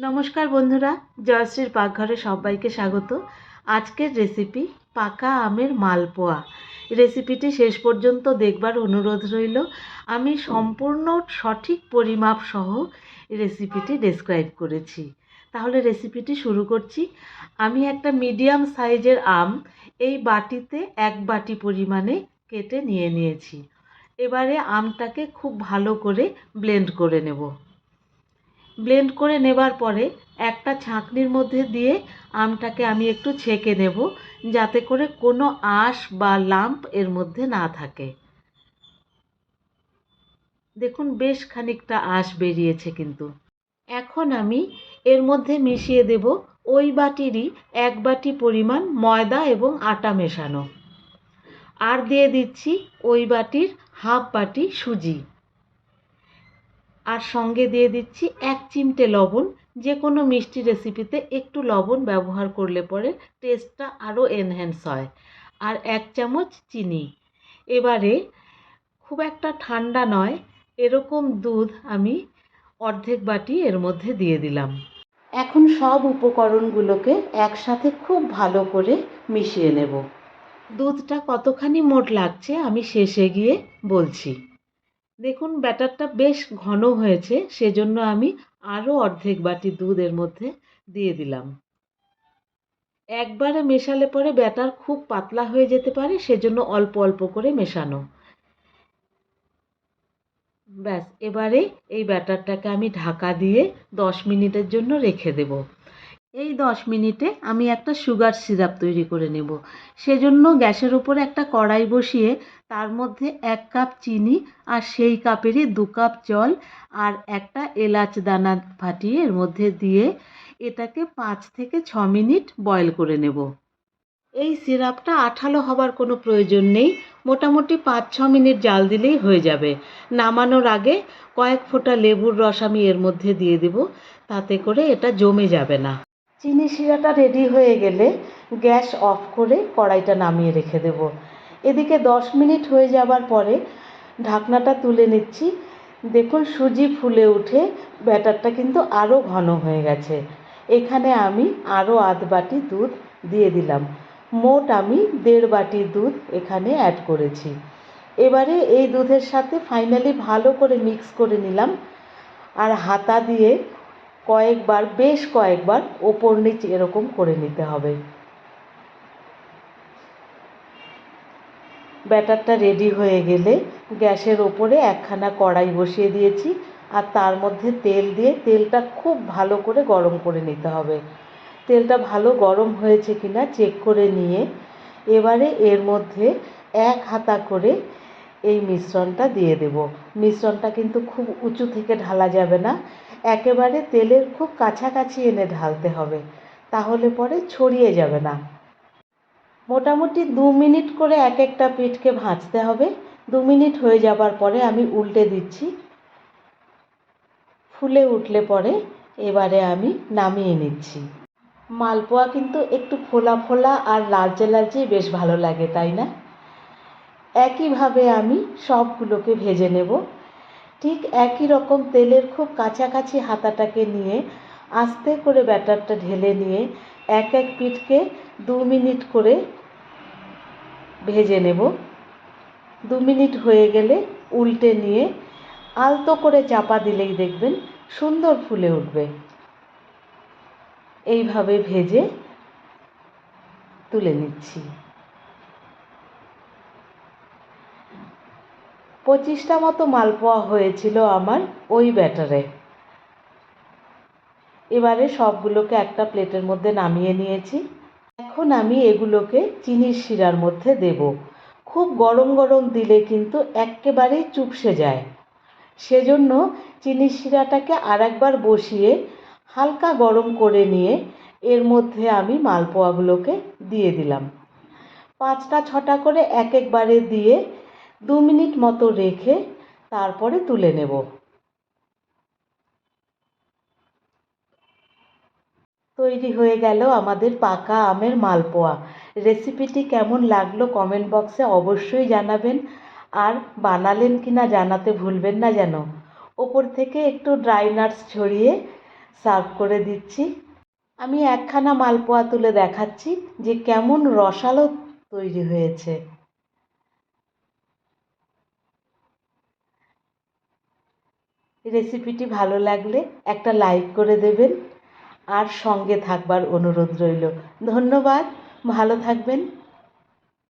নমস্কার বন্ধুরা, জয়শ্রীর পাকঘরে সবাইকে স্বাগত। আজকের রেসিপি পাকা আমের মালপোয়া। রেসিপিটি শেষ পর্যন্ত দেখবার অনুরোধ রইল। আমি সম্পূর্ণ সঠিক পরিমাপ সহ রেসিপিটি ডেসক্রাইব করেছি। তাহলে রেসিপিটি শুরু করছি। আমি একটা মিডিয়াম সাইজের আম এই বাটিতে এক বাটি পরিমাণে কেটে নিয়ে নিয়েছি। এবারে আমটাকে খুব ভালো করে ব্লেন্ড করে নেব। ব্লেন্ড করে নেবার পরে একটা ছাঁকনির মধ্যে দিয়ে আমটাকে আমি একটু ছেঁকে নেব, যাতে করে কোনো আঁশ বা লাম্প এর মধ্যে না থাকে। দেখুন, বেশ খানিকটা আঁশ বেরিয়েছে কিন্তু। এখন আমি এর মধ্যে মিশিয়ে দেব ওই বাটিরই এক বাটি পরিমাণ ময়দা এবং আটা মেশানো। আর দিয়ে দিচ্ছি ওই বাটির হাফ বাটি সুজি। আর সঙ্গে দিয়ে দিচ্ছি এক চিমটে লবণ। যে কোনো মিষ্টি রেসিপিতে একটু লবণ ব্যবহার করলে পরে টেস্টটা আরও এনহ্যান্স হয়। আর এক চামচ চিনি। এবারে খুব একটা ঠান্ডা নয়, এরকম দুধ আমি অর্ধেক বাটি এর মধ্যে দিয়ে দিলাম। এখন সব উপকরণগুলোকে একসাথে খুব ভালো করে মিশিয়ে নেব। দুধটা কতখানি মোট লাগছে আমি শেষে গিয়ে বলছি। দেখুন, ব্যাটারটা বেশ ঘন হয়েছে, সেজন্য আমি আরও অর্ধেক বাটি দুধ এর মধ্যে দিয়ে দিলাম। একবারে মেশালে পরে ব্যাটার খুব পাতলা হয়ে যেতে পারে, সেজন্য অল্প অল্প করে মেশানো। ব্যাস, এবারে এই ব্যাটারটাকে আমি ঢাকা দিয়ে দশ মিনিটের জন্য রেখে দেব। এই দশ মিনিটে আমি একটা সুগার সিরাপ তৈরি করে নেব। সেজন্য গ্যাসের উপরে একটা কড়াই বসিয়ে তার মধ্যে এক কাপ চিনি আর সেই কাপেরই দু কাপ জল আর একটা এলাচ দানা ফাটিয়ে এর মধ্যে দিয়ে এটাকে পাঁচ থেকে ছ মিনিট বয়েল করে নেব। এই সিরাপটা আঠালো হবার কোনো প্রয়োজন নেই। মোটামুটি পাঁচ ছ মিনিট জাল দিলেই হয়ে যাবে। নামানোর আগে কয়েক ফোঁটা লেবুর রস আমি এর মধ্যে দিয়ে দেব। তাতে করে এটা জমে যাবে না। চিনি শিরাটা রেডি হয়ে গেলে গ্যাস অফ করে কড়াইটা নামিয়ে রেখে দেব। এদিকে দশ মিনিট হয়ে যাবার পরে ঢাকনাটা তুলে নিচ্ছি। দেখুন সুজি ফুলে উঠে ব্যাটারটা কিন্তু আরও ঘন হয়ে গেছে। এখানে আমি আরও আধ বাটি দুধ দিয়ে দিলাম। মোট আমি দেড় বাটি দুধ এখানে অ্যাড করেছি। এবারে এই দুধের সাথে ফাইনালি ভালো করে মিক্স করে নিলাম। আর হাতা দিয়ে কয়েকবার, বেশ কয়েকবার ওপর নিচ এরকম করে নিতে হবে। ব্যাটারটা রেডি হয়ে গেলে গ্যাসের ওপরে একখানা কড়াই বসিয়ে দিয়েছি আর তার মধ্যে তেল দিয়ে তেলটা খুব ভালো করে গরম করে নিতে হবে। তেলটা ভালো গরম হয়েছে কিনা চেক করে নিয়ে এবারে এর মধ্যে এক হাতা করে এই মিশ্রণটা দিয়ে দেব। মিশ্রণটা কিন্তু খুব উঁচু থেকে ঢালা যাবে না। একেবারে তেলের খুব কাছাকাছি এনে ঢালতে হবে। তাহলে পরে ছড়িয়ে যাবে না। মোটামুটি দু মিনিট করে এক একটা পিঠকে ভাজতে হবে। দু মিনিট হয়ে যাবার পরে আমি উল্টে দিচ্ছি। ফুলে উঠলে পরে এবারে আমি নামিয়ে নিচ্ছি। মালপোয়া কিন্তু একটু ফোলা ফোলা আর লালচে লালচেই বেশ ভালো লাগে, তাই না? একইভাবে আমি সবগুলোকে ভেজে নেব। ঠিক একই রকম তেলের খুব কাছাকাছি হাতাটাকে নিয়ে আস্তে করে ব্যাটারটা ঢেলে নিয়ে এক এক পিঠকে দু মিনিট করে ভেজে নেব। দু মিনিট হয়ে গেলে উল্টে নিয়ে আলতো করে চাপা দিলেই দেখবেন সুন্দর ফুলে উঠবে। এইভাবে ভেজে তুলে নিচ্ছি। পঁচিশটা মতো মালপোয়া হয়েছিল আমার ওই ব্যাটারে। এবারে সবগুলোকে একটা প্লেটের মধ্যে নামিয়ে নিয়েছি। এখন আমি এগুলোকে চিনির শিরার মধ্যে দেব। খুব গরম গরম দিলে কিন্তু একেবারেই চুপসে যায়। সেজন্য চিনির শিরাটাকে আর একবার বসিয়ে হালকা গরম করে নিয়ে এর মধ্যে আমি মালপোয়াগুলোকে দিয়ে দিলাম। পাঁচটা ছটা করে এক একবারে দিয়ে দু মিনিট মতো রেখে তারপরে তুলে নেব। তৈরি হয়ে গেল আমাদের পাকা আমের মালপোয়া। রেসিপিটি কেমন লাগল কমেন্ট বক্সে অবশ্যই জানাবেন। আর বানালেন কি না জানাতে ভুলবেন না যেন। ওপর থেকে একটু ড্রাই নাটস ছড়িয়ে সার্ভ করে দিচ্ছি। আমি একখানা মালপোয়া তুলে দেখাচ্ছি যে কেমন রসালো তৈরি হয়েছে। রেসিপিটি ভালো লাগলে একটা লাইক করে দেবেন। আর সঙ্গে থাকবার অনুরোধ রইল। ধন্যবাদ। ভালো থাকবেন।